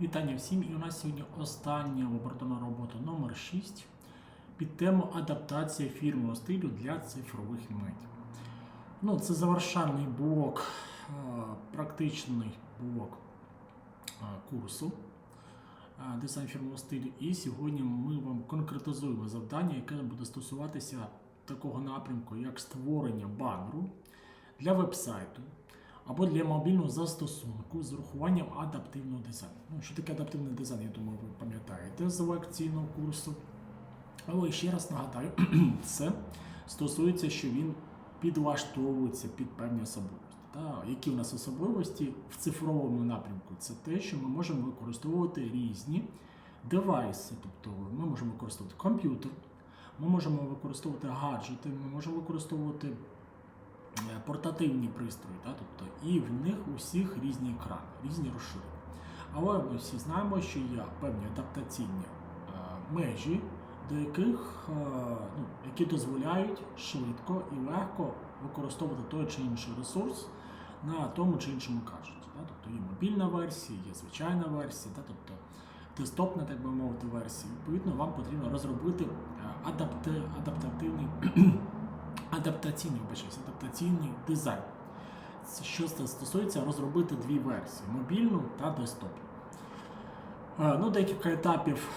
Вітання всім! І у нас сьогодні остання лабораторна робота номер 6 під тему адаптація фірмового стилю для цифрових медіа. Ну, це завершальний блок, е, практичний блок е, курсу е, дизайн фірмового стилю. І сьогодні ми вам конкретизуємо завдання, яке буде стосуватися такого напрямку, як створення банеру для вебсайту або для мобільного застосунку з урахуванням адаптивного дизайну. Ну, що таке адаптивний дизайн, я думаю, ви пам'ятаєте з лекційного курсу. Але ще раз нагадаю, це стосується, що він підлаштовується під певні особливості. Та, які у нас особливості в цифровому напрямку? Це те, що ми можемо використовувати різні девайси, тобто ми можемо використовувати комп'ютер, ми можемо використовувати гаджети, ми можемо використовувати портативні пристрої, та, тобто, і в них усіх різні екрани, різні розширення. Але ми всі знаємо, що є певні адаптаційні е, межі, до яких, е, ну, які дозволяють швидко і легко використовувати той чи інший ресурс на тому чи іншому гаджеті. Та, тобто є мобільна версія, є звичайна версія, та, тобто десктопна, так би мовити, версія. Відповідно, вам потрібно розробити е, адапти, адаптативний адаптаційний, вибачаюсь, адаптаційний дизайн. Що це стосується розробити дві версії мобільну та десктопну. Е, Ну, декілька етапів,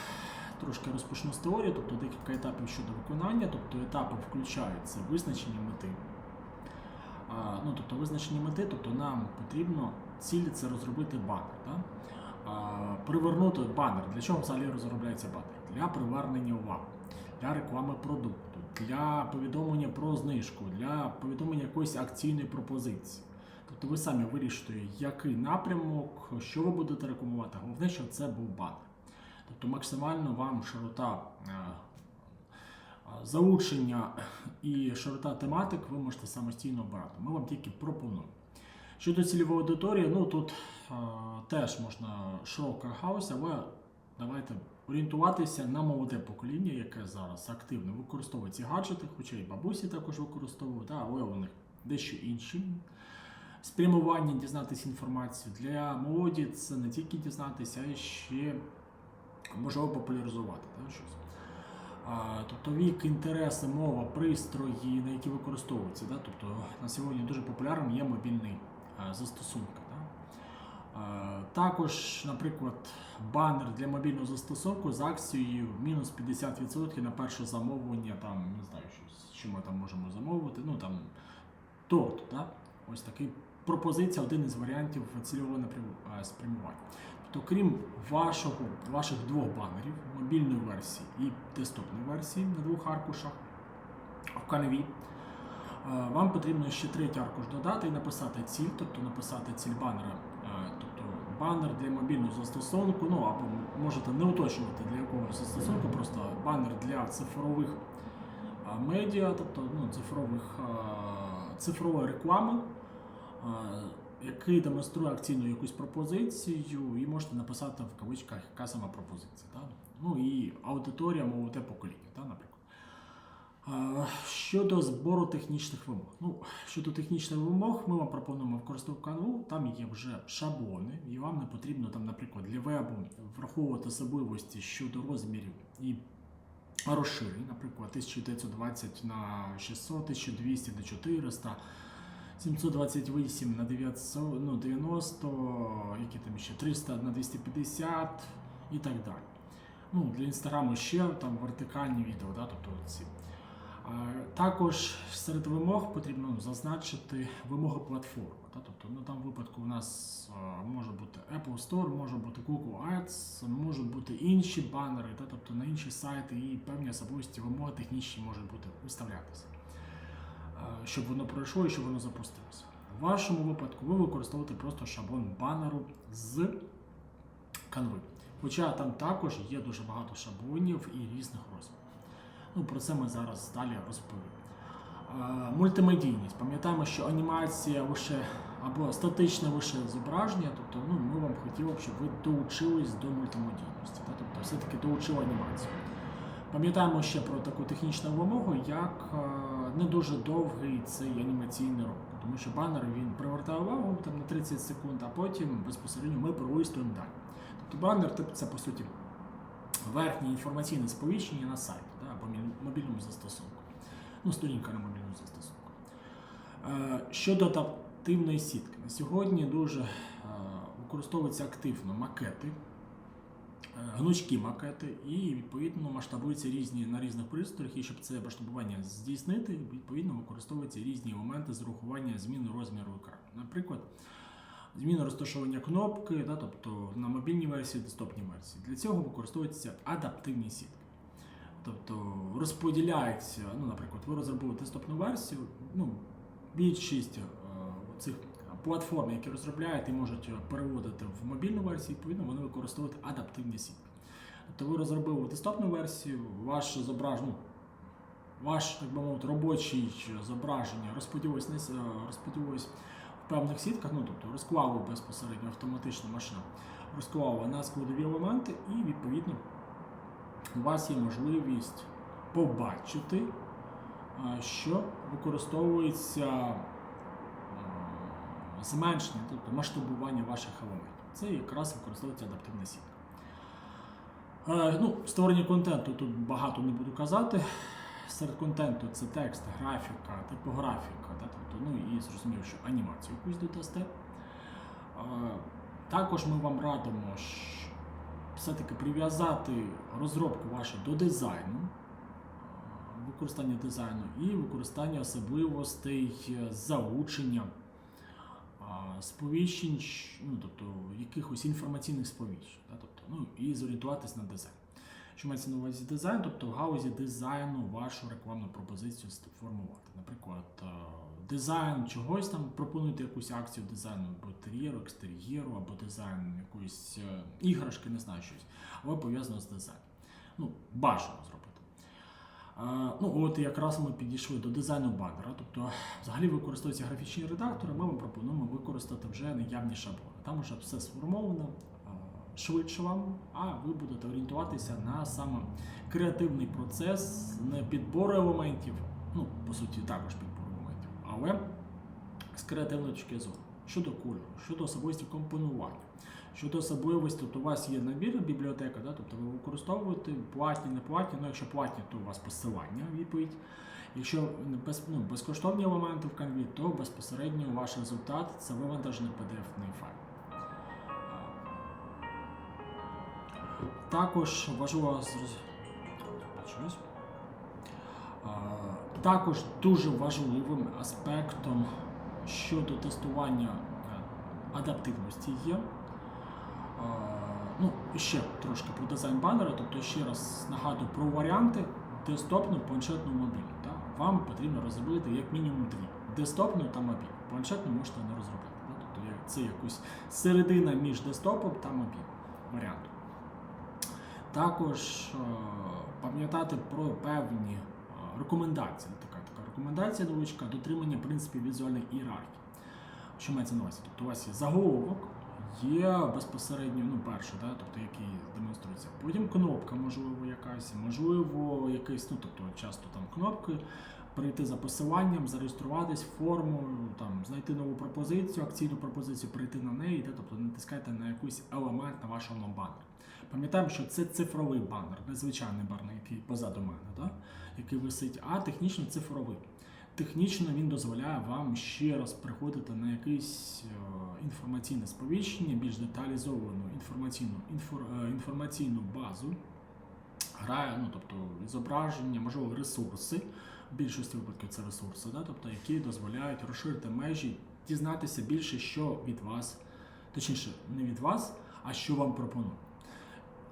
трошки розпочну з теорії, тобто декілька етапів щодо виконання, тобто етапи включаються визначення мети. Ну, тобто визначення мети, тобто нам потрібно цілі це розробити банер. Да? Привернути банер. Для чого взагалі розробляється банер? Для привернення уваги, для реклами продукту, для повідомлення про знижку, для повідомлення якоїсь акційної пропозиції. Тобто ви самі вирішуєте, який напрямок, що ви будете рекламувати. Головне, щоб це був банер. Тобто максимально вам широта е, е, і широта тематик ви можете самостійно обирати. Ми вам тільки пропонуємо. Щодо цільової аудиторії, ну тут е, теж можна широка гаузь, але давайте орієнтуватися на молоде покоління, яке зараз активно використовує ці гаджети, хоча і бабусі також використовують, але у них дещо інші спрямування дізнатися інформацію. Для молоді це не тільки дізнатися, а й ще можливо популяризувати да, щось. А, тобто вік, інтереси, мова, пристрої, на які використовуються. Да? Тобто на сьогодні дуже популярним є мобільний застосунок. А, також, наприклад, банер для мобільного застосунку з акцією мінус 50% на перше замовлення, там, не знаю, що, що ми там можемо замовити, ну там торт. Да? Ось такий пропозиція, один із варіантів цільового спрямування. Тобто, крім вашого, ваших двох банерів, мобільної версії і десктопної версії на двох аркушах в канві, е, вам потрібно ще третій аркуш додати і написати ціль, тобто написати ціль банера, е, банер для мобільного застосунку, ну або можете не уточнювати для якого застосунку, просто банер для цифрових медіа, тобто ну, цифрових, цифрової реклами. який демонструє акційну якусь пропозицію, і можете написати в кавичках, яка сама пропозиція. Так? Ну і аудиторія молоде покоління, так, наприклад. Щодо збору технічних вимог. Ну, щодо технічних вимог, ми вам пропонуємо використовувати канву, там є вже шаблони, і вам не потрібно, там, наприклад, для вебу враховувати особливості щодо розмірів і розширень, наприклад, 1920 на 600, 1200 на 400. 728 на 900, ну, 90, які там ще 300 на 250 і так далі. Ну, для інстаграму ще там вертикальні відео, да, тобто ці. Також серед вимог потрібно ну, зазначити вимоги платформи. Тобто, ну, там випадку у нас може бути Apple Store, може бути Google Ads, можуть бути інші банери, тобто на інші сайти і певні особливості вимоги технічні можуть бути виставлятися щоб воно пройшло і щоб воно запустилося. В вашому випадку ви використовуєте просто шаблон банеру з канви. Хоча там також є дуже багато шаблонів і різних розмірів. Ну, про це ми зараз далі розповім. Е, Мультимедійність. Пам'ятаємо, що анімація лише або статичне лише зображення, тобто ну, ми вам хотіли б, щоб ви долучились до мультимедійності, та? тобто все-таки долучили анімацію. Пам'ятаємо ще про таку технічну вимогу, як е, не дуже довгий цей анімаційний ролик. Тому що банер він привертає увагу там, на 30 секунд, а потім безпосередньо ми пролистуємо далі. Тобто банер це по суті верхнє інформаційне сповіщення на мі- мобільному застосунку. Ну, сторінка на мобільному застосунку. Е, Щодо адаптивної сітки, на сьогодні дуже е, використовуються активно макети, е, гнучкі макети, і відповідно масштабуються різні на різних пристроях. І щоб це масштабування здійснити, відповідно використовуються різні моменти з урахування зміни розміру екрану. Наприклад, зміна розташування кнопки, да, тобто на мобільній версії, десктопній версії. Для цього використовуються адаптивні сітки. Тобто розподіляється, ну, наприклад, ви розробили десктопну версію, ну, більшість е, цих платформ, які розробляють і можуть переводити в мобільну версію, відповідно, вони використовують адаптивні сітки. Тобто ви розробили десктопну версію, ваше зображення, ну, ваш, так би мовити, робочий зображення розподілилось, розподілилось в певних сітках, ну тобто розклали безпосередньо автоматично машина, розклала на складові елементи, і відповідно у вас є можливість побачити, що використовується зменшення, тобто масштабування ваших елементів. Це якраз використовується адаптивна сітка. Е, Ну, створення контенту тут багато не буду казати. Серед контенту це текст, графіка, типографіка, да, тобто, ну і зрозуміло, що анімацію якусь додасте. Е, Також ми вам радимо щ- все-таки прив'язати розробку вашу до дизайну, е, використання дизайну і використання особливостей е, залучення сповіщень, ну, тобто якихось інформаційних сповіщень, да, тобто, ну, і зорієнтуватись на дизайн. Що мається на увазі дизайн, тобто в галузі дизайну вашу рекламну пропозицію формувати. Наприклад, е, дизайн чогось там пропонуєте якусь акцію дизайну або інтер'єру, екстер'єру, або дизайн якоїсь е, іграшки, не знаю щось, але пов'язано з дизайном. Ну, бажано зробити. Е, Ну, от якраз ми підійшли до дизайну банера. Тобто, взагалі використовуються графічні редактори, ми вам пропонуємо використати вже наявні шаблони. Там вже все сформовано е, швидше вам, а ви будете орієнтуватися на саме креативний процес, не підбору елементів, ну, по суті, також підбору але з креативної точки зору. Щодо кольору, щодо особливості компонування. Щодо особливості, то у вас є набір бібліотека, да? тобто ви використовуєте платні, не платні, ну якщо платні, то у вас посилання відповідь. Якщо без, ну, безкоштовні елементи в Canvі, то безпосередньо ваш результат це вивантажений PDF-ний файл. Також важливо зроз- Щось. А, Також дуже важливим аспектом щодо тестування е, адаптивності є. Ну, ще трошки про дизайн банера, тобто ще раз нагадую про варіанти десктопну, планшетну, мобільну. Так? Вам потрібно розробити як мінімум дві: десктопну та мобільну. Планшетну можете не розробити. Да? Тобто це якась середина між десктопом та мобільним варіантом. Також е, пам'ятати про певні рекомендації. Така така рекомендація невеличка дотримання принципів візуальної ієрархії. Що мається на увазі? Тобто у вас є заголовок, є безпосередньо, ну, перше, да, тобто який демонструється. Потім кнопка, можливо, якась, можливо, якийсь, ну тобто часто там кнопки, перейти за посиланням, зареєструватись форму, там, знайти нову пропозицію, акційну пропозицію, перейти на неї, да, тобто натискайте на якийсь елемент на вашому банері. Пам'ятаємо, що це цифровий банер, не звичайний банер, який позаду мене, да? Який висить, а технічно цифровий. Технічно він дозволяє вам ще раз приходити на якесь е, інформаційне сповіщення, більш деталізовану інформаційну, інфор, е, інформаційну базу, грає, ну, тобто зображення, можливо, ресурси. В більшості випадків це ресурси, да? тобто, які дозволяють розширити межі, дізнатися більше, що від вас, точніше, не від вас, а що вам пропонують.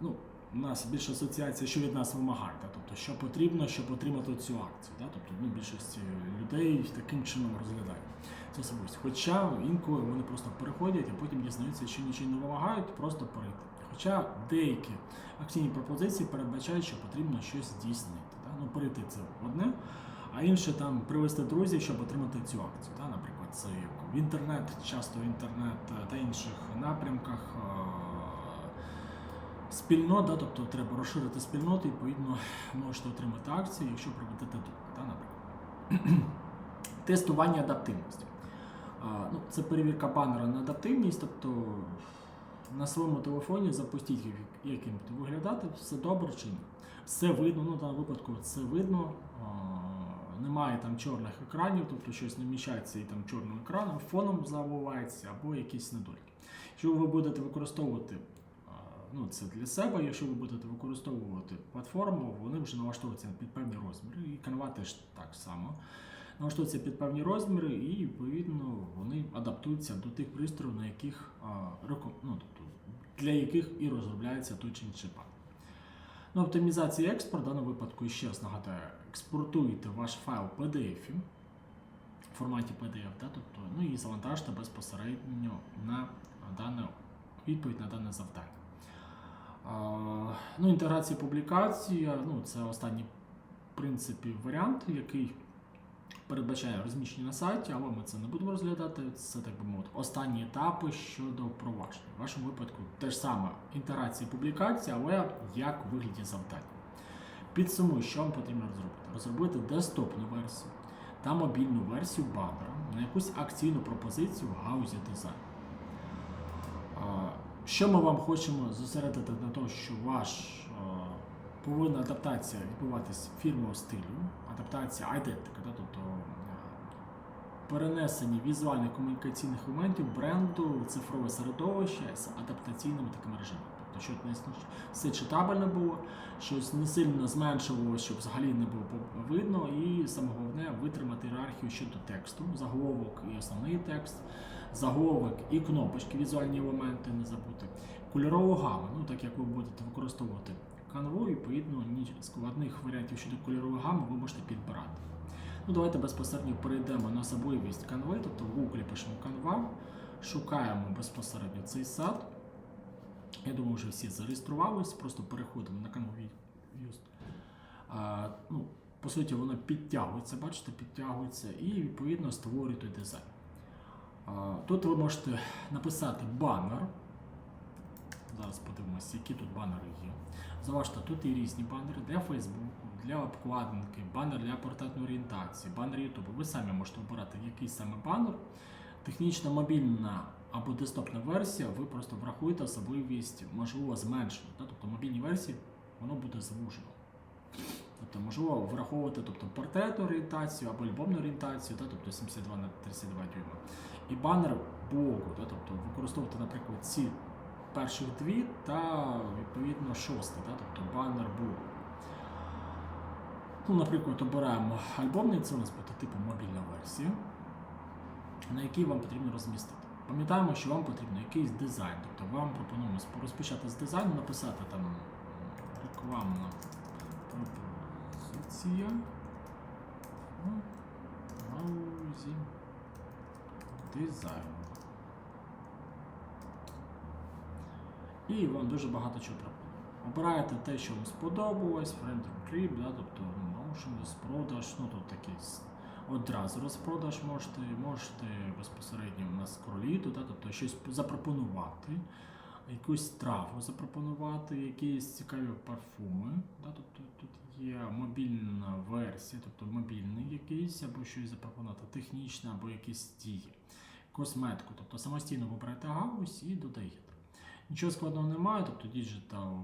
Ну, у нас більше асоціація, що від нас вимагають, тобто, що потрібно, щоб отримати цю акцію. Да? Тобто, ну, більшість людей таким чином розглядають цю особливість. Хоча інколи вони просто переходять, а потім дізнаються, що нічого не вимагають, просто перейти. Хоча деякі акційні пропозиції передбачають, що потрібно щось здійснити. Да? Ну, перейти це одне, а інше там привести друзів, щоб отримати цю акцію. Да? Наприклад, це в інтернет, часто в інтернет е, та інших напрямках. Спільнот, да, тобто треба розширити спільноту, і, відповідно, можете отримати акції, якщо проведете тут, да, наприклад. Тестування адаптивності. А, ну, це перевірка банера на адаптивність, тобто на своєму телефоні запустіть, як- як буде виглядати, все добре чи ні. Все видно, ну в випадку це видно. а, Немає там чорних екранів, тобто щось не вміщається і там чорним екраном, фоном забувається або якісь недоліки. Якщо ви будете використовувати ну, це для себе, якщо ви будете використовувати платформу, вони вже налаштовуються під певні розміри. І Canva теж так само. Налаштовуються під певні розміри, і відповідно вони адаптуються до тих пристроїв, на яких ну, тобто, для яких і розробляється той чи інший пак. Оптимізація і експорт в даному випадку ще раз нагадаю, експортуєте ваш файл PDF в форматі PDF, да, тобто, ну і завантажте безпосередньо на дане відповідь на дане завдання. Ну, інтеграція публікація, ну, це останній в принципі варіант, який передбачає розміщення на сайті, але ми це не будемо розглядати. Це так би мовити, останні етапи щодо впровадження. В вашому випадку теж саме інтеграція і публікація, але як у вигляді завдання. Підсумую, що вам потрібно розробити. Розробити десктопну версію та мобільну версію банера на якусь акційну пропозицію в гаузі дизайн. Що ми вам хочемо зосередити на те, що ваш а, повинна адаптація відбуватись фірмового стилю, адаптація айдентика, да, тобто е, перенесення візуальних комунікаційних елементів бренду в цифрове середовище з адаптаційними такими режимами. Тобто, щоб не все читабельно було, щось не сильно зменшувалося, щоб взагалі не було видно, і саме головне витримати ієрархію щодо тексту, заголовок і основний текст, заголовок і кнопочки, візуальні елементи не забути. Кольорову гаму, ну так як ви будете використовувати канву, відповідно, ні складних варіантів щодо кольорової гами ви можете підбирати. Ну, давайте безпосередньо перейдемо на особливість канви, тобто в Google пишемо канва, шукаємо безпосередньо цей сад. Я думаю, вже всі зареєструвались, просто переходимо на канву А, ну, по суті, воно підтягується, бачите, підтягується і відповідно створює той дизайн. Тут ви можете написати банер. Зараз подивимося, які тут банери є. Заважте, тут є різні банери для Фейсбуку, для обкладинки, банер для портретної орієнтації, банер Ютубу. Ви самі можете обирати який саме банер. Технічна мобільна або десктопна версія, ви просто врахуєте особливість, можливо, зменшення. Да? Тобто мобільні версії воно буде звужено. Тобто, можливо, враховувати тобто, портретну орієнтацію або альбомну орієнтацію, тобто 72 на 32 дюйма. І банер блоку, да? тобто використовувати, наприклад, ці перших дві та відповідно шостий, да? тобто банер блоку. Ну, наприклад, обираємо альбомний, це у нас буде типу мобільна версія, на якій вам потрібно розмістити. Пам'ятаємо, що вам потрібен якийсь дизайн. Тобто вам пропонуємо розпочати з дизайну, написати там рекламна пропозиція в гаузі дизайну. І вам дуже багато чого пропонує. Обираєте те, що вам сподобалось, friend trip, да, тобто ну, motion, розпродаж, ну тут якийсь одразу розпродаж можете, можете безпосередньо на скроліти, да, тобто щось запропонувати, якусь страву запропонувати, якісь цікаві парфуми. Да, тобто тут є мобільна версія, тобто мобільний якийсь, або щось запропонувати, технічне, або якісь дії, косметику, тобто самостійно вибираєте гаузь і додаєте. Нічого складного немає, тобто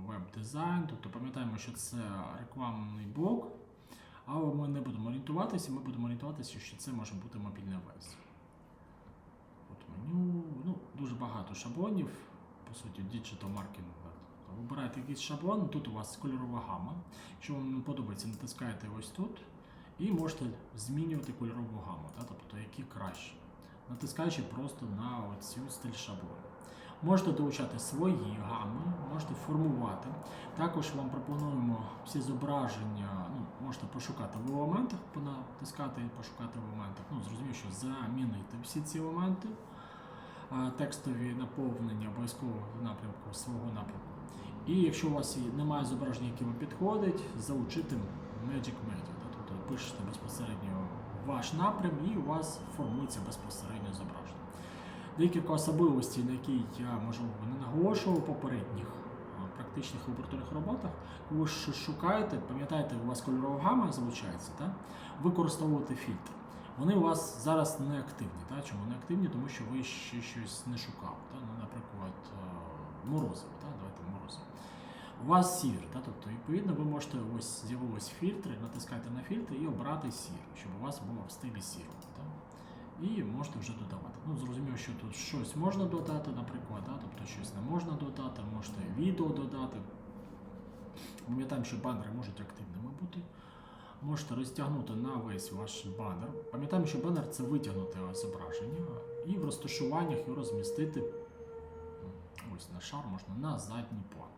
Web Design, тобто пам'ятаємо, що це рекламний блок, але ми не будемо орієнтуватися, ми будемо орієнтуватися, що це може бути мобільна версія. От меню, ну, дуже багато шаблонів, по суті, Digital Marketing. Тобто Вибираєте якийсь шаблон, тут у вас кольорова гама. Якщо вам не подобається, натискаєте ось тут і можете змінювати кольорову гаму, тобто які краще, натискаючи просто на оцю стиль шаблону. Можете долучати свої гами, можете формувати. Також вам пропонуємо всі зображення, ну, можете пошукати в елементах, понатискати і пошукати в елементах. Ну, зрозуміло, що замінити всі ці елементи, текстові наповнення обов'язково напрямку свого напрямку. І якщо у вас немає зображення, яке вам підходить, залучити Magic Media. Тобто пишете безпосередньо ваш напрям і у вас формується безпосередньо зображення. Декілька особливостей, на які я можливо не наголошував попередніх практичних лабораторних роботах. Ви шукаєте, пам'ятаєте, у вас кольорова гама залучається, так? використовувати фільтр. Вони у вас зараз не активні. Так? Чому не активні? Тому що ви ще щось не шукали. Так? Ну, наприклад, е, морозиво. У вас сір, да? тобто, відповідно, ви можете ось з'явились фільтри, натискайте на фільтри і обрати сір, щоб у вас було в стилі сірого. І можете вже додавати. Ну, зрозуміло, що тут щось можна додати, наприклад, да? тобто щось не можна додати, можете відео додати. Пам'ятаємо, що банери можуть активними бути. Можете розтягнути на весь ваш банер. Пам'ятаємо, що банер це витягнуте зображення, і в розташуваннях його розмістити ось на шар можна на задній план.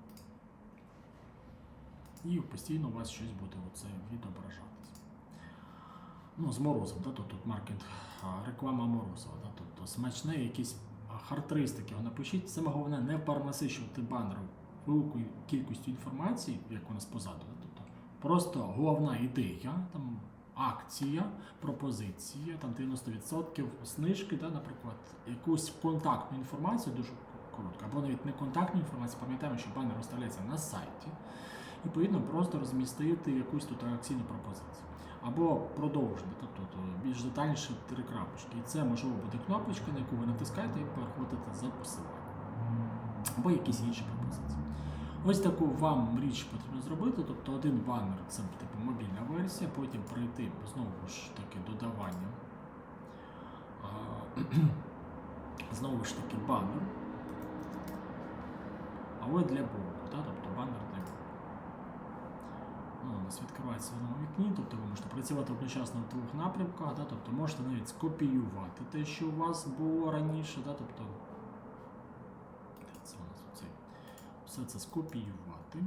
І постійно у вас щось буде оце відображатись. Ну, з морозом, да, тут маркетинг, а, реклама морозива, да, тобто смачне якісь характеристики напишіть. Саме головне не перенасичувати банер великою кількістю інформації, як у нас позаду. Да, тобто просто головна ідея, там акція, пропозиція, там 90% знижки, да, наприклад, якусь контактну інформацію дуже коротко, або навіть не контактну інформацію, пам'ятаємо, що банер виставляється на сайті. Відповідно, просто розмістити якусь тут акційну пропозицію. Або продовжити, тобто більш детальніше три крапочки. І це можливо буде кнопочка, на яку ви натискаєте і переходите за посиланням. Або якісь інші пропозиції. Ось таку вам річ потрібно зробити. Тобто один банер це типу мобільна версія, потім пройти знову ж таки додавання. Знову ж таки банер. Але для боку, тобто банер для боку. Ну, у нас відкривається в новому вікні, тобто ви можете працювати одночасно в двох напрямках, да? тобто можете навіть скопіювати те, що у вас було раніше, да? тобто це у нас оцей? все це скопіювати.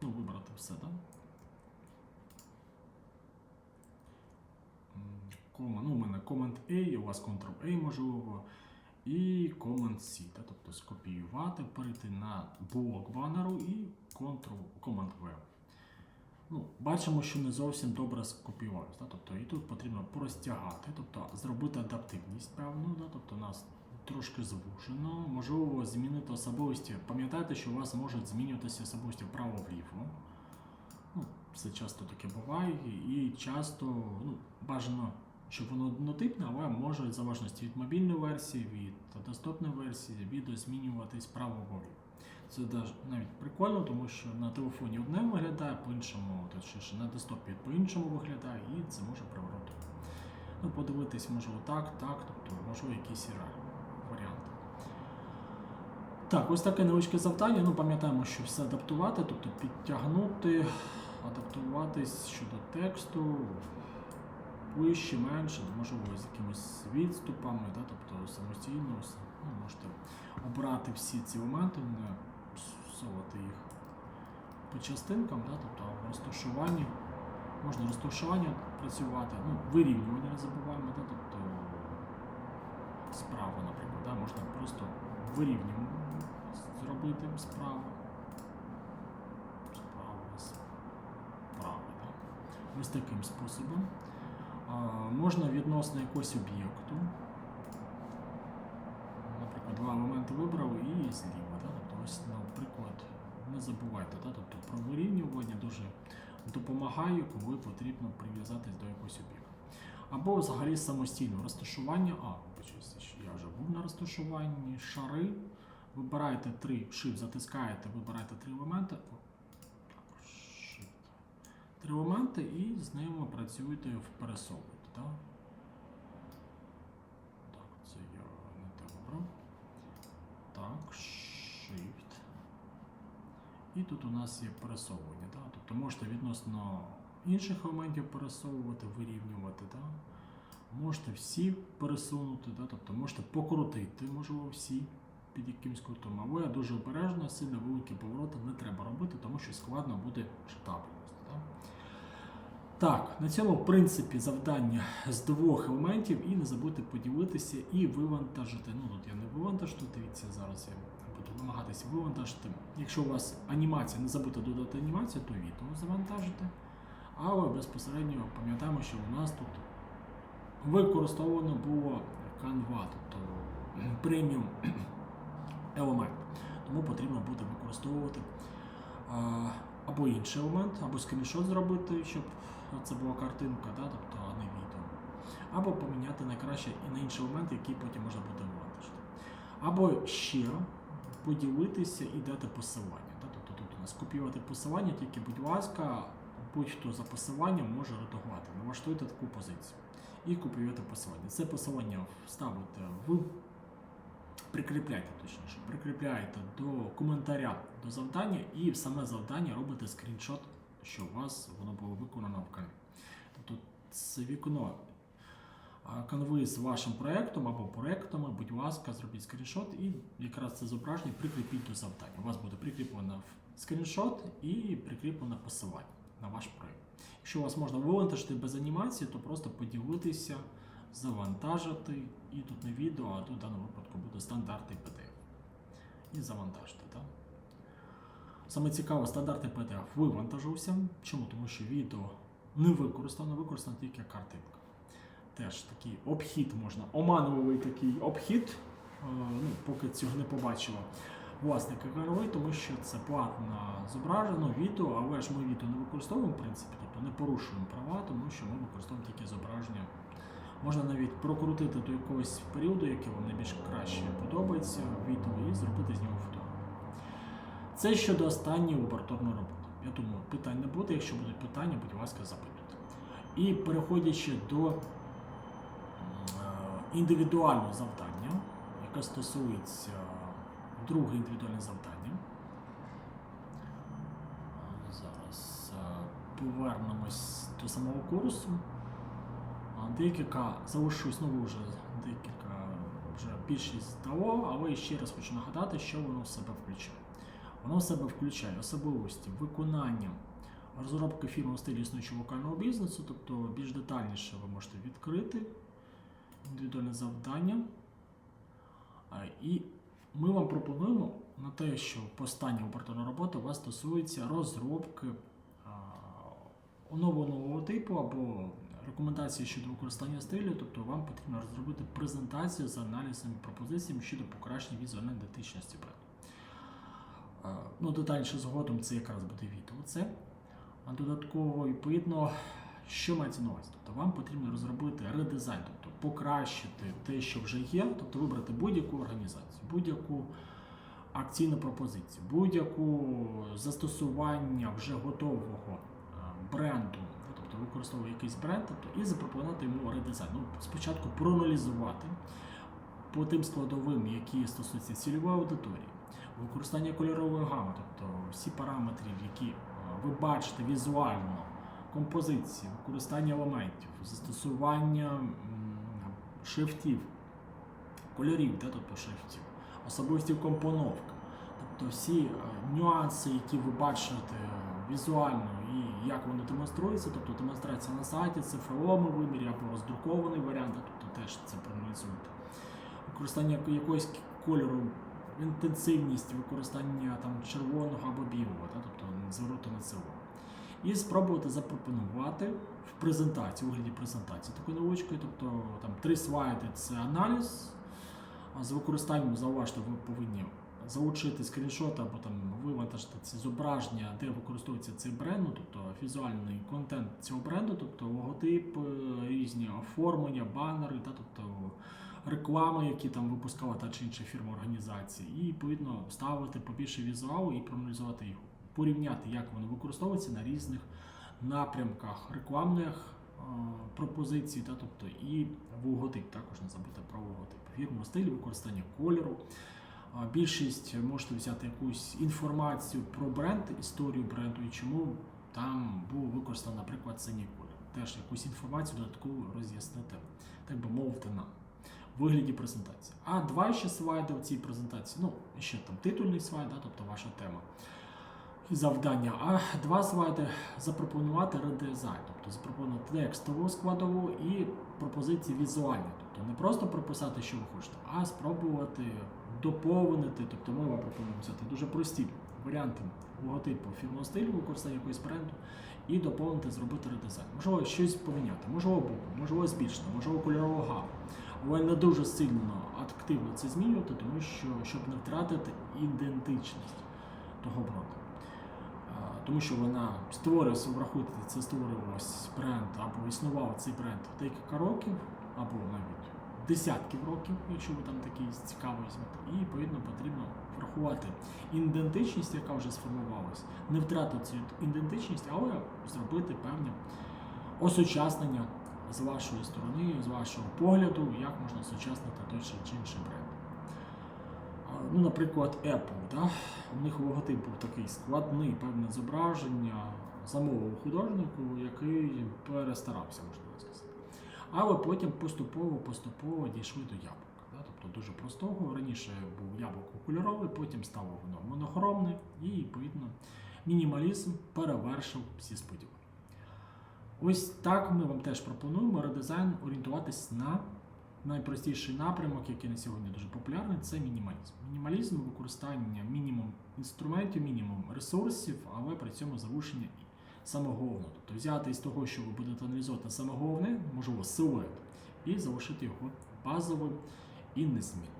Ну, вибрати все? Да? Ну, у мене Command A, у вас Ctrl A можливо, і Command C, да? тобто скопіювати, перейти на блок банеру і Ctrl, Command V. Ну, бачимо, що не зовсім добре скопіювалося. Да? Тобто, і тут потрібно простягати, тобто зробити адаптивність певну, да? тобто нас трошки звужено, можливо, змінити особливості. Пам'ятайте, що у вас можуть змінюватися особливості вправо-вліво. Ну, це часто таке буває, і часто ну, бажано, щоб воно однотипне, але може в залежності від мобільної версії, від десктопної версії, відео змінюватись вправо-вліво. Це навіть прикольно, тому що на телефоні одне виглядає, по-іншому, точніше, на десктопі по-іншому виглядає, і це може приворотити. Ну, подивитись, можливо, так, так, тобто, можливо, якісь і ра- варіанти. Так, ось таке невеличке завдання. Ну, пам'ятаємо, що все адаптувати, тобто підтягнути, адаптуватись щодо тексту, вище, менше, можливо, з якимись відступами, да, тобто самостійно ну, можете обрати всі ці моменти, не всовувати їх по частинкам, да, тобто в розташуванні. Можна розташування працювати, ну, вирівнювання не забуваємо, да, тобто справа, наприклад, да, можна просто вирівнювання зробити да. Ось таким способом. Можна відносно якогось об'єкту. Наприклад, два елементи вибрав і зліва. Да? Тобто ось, наприклад, не забувайте, да? тобто про вирівнювання дуже допомагає, коли потрібно прив'язатись до якогось об'єкту. Або взагалі самостійно розташування. А, я вже був на розташуванні, шари. Вибираєте три, Shift затискаєте, вибираєте три елементи. Три і з ними працюєте, пересовуєте. Да? Так, це я не те вибрав. Так, Shift. І тут у нас є пересовування. Да? Тобто можете відносно інших елементів пересовувати, вирівнювати. Да? Можете всі пересунути, да? тобто можете покрутити, можливо, всі під якимсь кутом. Але дуже обережно, сильно великі повороти не треба робити, тому що складно буде читабельність. Да? Так, на цьому, в принципі, завдання з двох елементів, і не забудьте поділитися і вивантажити. Ну, тут я не вивантажу, дивіться, зараз я буду намагатися вивантажити. Якщо у вас анімація, не забудьте додати анімацію, то відео завантажите. Але безпосередньо пам'ятаємо, що у нас тут використовано було Canva, тобто преміум елемент. Тому потрібно буде використовувати або інший елемент, або скріншот зробити, щоб це була картинка, да, тобто, а не відео. Або поміняти найкраще і на інший елемент, який потім можна буде вивантажити. Або ще поділитися і дати посилання. Да? Тобто тут у нас копіювати посилання, тільки, будь ласка, будь-хто за посиланням може редагувати. Налаштуйте таку позицію. І копіювати посилання. Це посилання ставите в прикріпляйте точніше, прикріпляєте до коментаря до завдання і саме завдання робите скріншот, що у вас воно було виконано в канві. Тобто це вікно канви з вашим проектом або проектами, будь ласка, зробіть скріншот і якраз це зображення прикріпіть до завдання. У вас буде прикріплено скріншот і прикріплено посилання на ваш проект. Якщо у вас можна вивантажити без анімації, то просто поділитися, завантажити, і тут не відео, а тут в даному випадку буде стандартний PDF. І завантажити. Так? Саме цікаве, стандартний PDF вивантажився. Чому? Тому що відео не використано, використана тільки картинка. Теж такий обхід можна, оманливий такий обхід, е, ну, поки цього не побачила власники герої, тому що це платне зображено відео, але ж ми відео не використовуємо, в принципі, тобто не порушуємо права, тому що ми використовуємо тільки зображення. Можна навіть прокрутити до якогось періоду, який вам найбільш краще подобається відео, і зробити з нього фото. Це щодо останньої лабораторної роботи. Я думаю, питань не буде. Якщо будуть питання, будь ласка, запитуйте. І переходячи до е, індивідуального завдання, яке стосується друге індивідуальне завдання. Е, Зараз е, повернемось до самого курсу. Декілька залишусь, ну вже декілька вже більшість дало, але ще раз хочу нагадати, що воно в себе включає. Воно в себе включає особливості виконання розробки фірми у стилі існуючого локального бізнесу, тобто більш детальніше ви можете відкрити індивідуальне завдання. І ми вам пропонуємо на те, що остання оперативна робота у вас стосується розробки оновленого логотипу або рекомендації щодо використання стилю, тобто вам потрібно розробити презентацію з аналізом і пропозиціями щодо покращення візуальної ідентичності бренду. Ну, детальніше згодом це якраз буде відео. Це. Додатково, відповідно, що мається на увазі? Тобто вам потрібно розробити редизайн, тобто покращити те, що вже є, тобто вибрати будь-яку організацію, будь-яку акційну пропозицію, будь-яку застосування вже готового бренду, ну, тобто використовує якийсь бренд, тобто, і запропонувати йому редизайн. Ну, спочатку проаналізувати по тим складовим, які стосуються цільової аудиторії, використання кольорової гами, тобто всі параметри, які е, ви бачите візуально, композиції, використання елементів, застосування шрифтів, кольорів, тобто шрифтів, особливості компоновки, тобто всі е, нюанси, які ви бачите візуально і як воно демонструється, тобто демонстрація на сайті, цифровому вимірі або роздрукований варіант, тобто теж це проаналізуйте. Використання якоїсь кольору, інтенсивність використання там червоного або білого, да, тобто звернути на увагу. І спробувати запропонувати в презентації, у вигляді презентації такою навичкою, тобто там три слайди це аналіз. З використанням зауважте, ви повинні залучити скріншот або там вивантажити ці зображення, де використовується цей бренд, ну, тобто візуальний контент цього бренду, тобто логотип, е, різні оформлення, банери, та, тобто реклами, які там випускала та чи інша фірма організації, і відповідно ставити побільше візуалу і проаналізувати його, порівняти, як воно використовується на різних напрямках рекламних пропозицій, та, тобто і логотип, також не забути про логотип. Фірму стиль, використання кольору. Більшість можете взяти якусь інформацію про бренд, історію бренду і чому там був використаний, наприклад, синій колір. Теж якусь інформацію додатково роз'яснити, так би мовити, на вигляді презентації. А два ще слайди в цій презентації, ну, ще там титульний слайд, да, тобто ваша тема і завдання. А два слайди запропонувати редизайн, тобто запропонувати текстову складову і пропозиції візуальні. Тобто не просто прописати, що ви хочете, а спробувати доповнити. Тобто ми вам пропонуємо взяти дуже прості варіанти логотипу фірмового стилю, використання якогось бренду, і доповнити, зробити редизайн. Можливо, щось поміняти, можливо, букву, можливо, збільшити, можливо, кольорову гаму. Але не дуже сильно активно це змінювати, тому що щоб не втратити ідентичність того бренду. Тому що вона створювалася, врахуйте, це створювався бренд або існував цей бренд декілька років, або навіть десятків років, якщо ви там такий цікавий. І відповідно потрібно врахувати ідентичність, яка вже сформувалась, не втратити цю ідентичність, але зробити певні осучаснення з вашої сторони, з вашого погляду, як можна осучаснити той чи інший бренд. Ну, наприклад, Apple, да? у них логотип був такий складний, певне зображення, замовив художнику, який перестарався, можна сказати. Але потім поступово-поступово дійшли до яблука. Тобто дуже простого. Раніше був яблуко кольорове, потім стало воно монохромне, і відповідно мінімалізм перевершив всі сподівання. Ось так ми вам теж пропонуємо редизайн орієнтуватись на найпростіший напрямок, який на сьогодні дуже популярний, це мінімалізм. Мінімалізм використання мінімум інструментів, мінімум ресурсів, але при цьому залучення головне. Тобто взяти із того, що ви будете аналізувати саме головне, можливо, силует, і залишити його базовим і незмінним.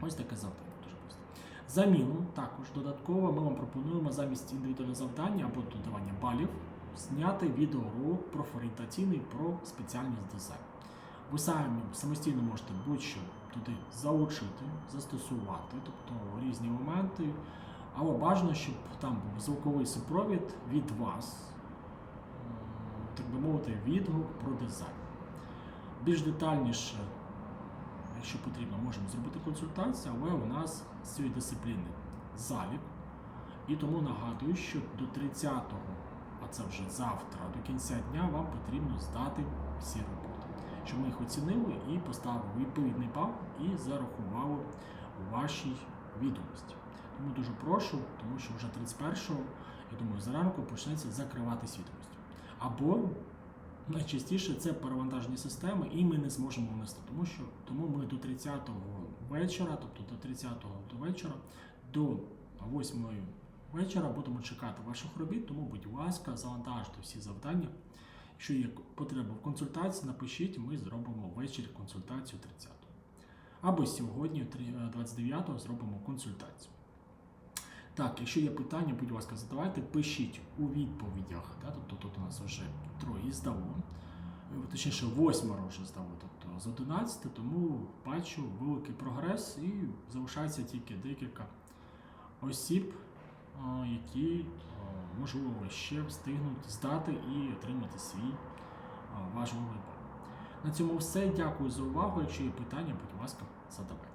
Ось таке завдання дуже просто. Заміну також додатково ми вам пропонуємо замість індивідуального завдання або додавання балів зняти відеоурок профорієнтаційний про спеціальність дизайн. Ви самі самостійно можете будь-що туди залучити, застосувати, тобто різні елементи. Але бажано, щоб там був звуковий супровід від вас, так би мовити, відгук про дизайн. Більш детальніше, якщо потрібно, можемо зробити консультацію, але у нас з цієї дисципліни залік. І тому нагадую, що до 30-го, а це вже завтра, до кінця дня, вам потрібно здати всі роботи щоб ми їх оцінили і поставили відповідний бал і зарахували вашій відомості. Тому дуже прошу, тому що вже 31-го, я думаю, зранку почнеться закриватись відомості. Або найчастіше це перевантажені системи, і ми не зможемо внести, тому що тому ми до 30-го вечора, тобто до 30-го до вечора, до 8-ї вечора будемо чекати ваших робіт, тому, будь ласка, завантажте всі завдання. Якщо є потреба в консультації, напишіть, ми зробимо ввечері консультацію 30-го. Або сьогодні, 29-го, зробимо консультацію. Так, якщо є питання, будь ласка, задавайте, пишіть у відповідях. Да? Тобто тут у нас вже троє здало, точніше, восьмеро вже здало, тобто з 11, тому бачу великий прогрес і залишається тільки декілька осіб, які можливо ще встигнуть здати і отримати свій важливий бал. На цьому все. Дякую за увагу. Якщо є питання, будь ласка, задавайте.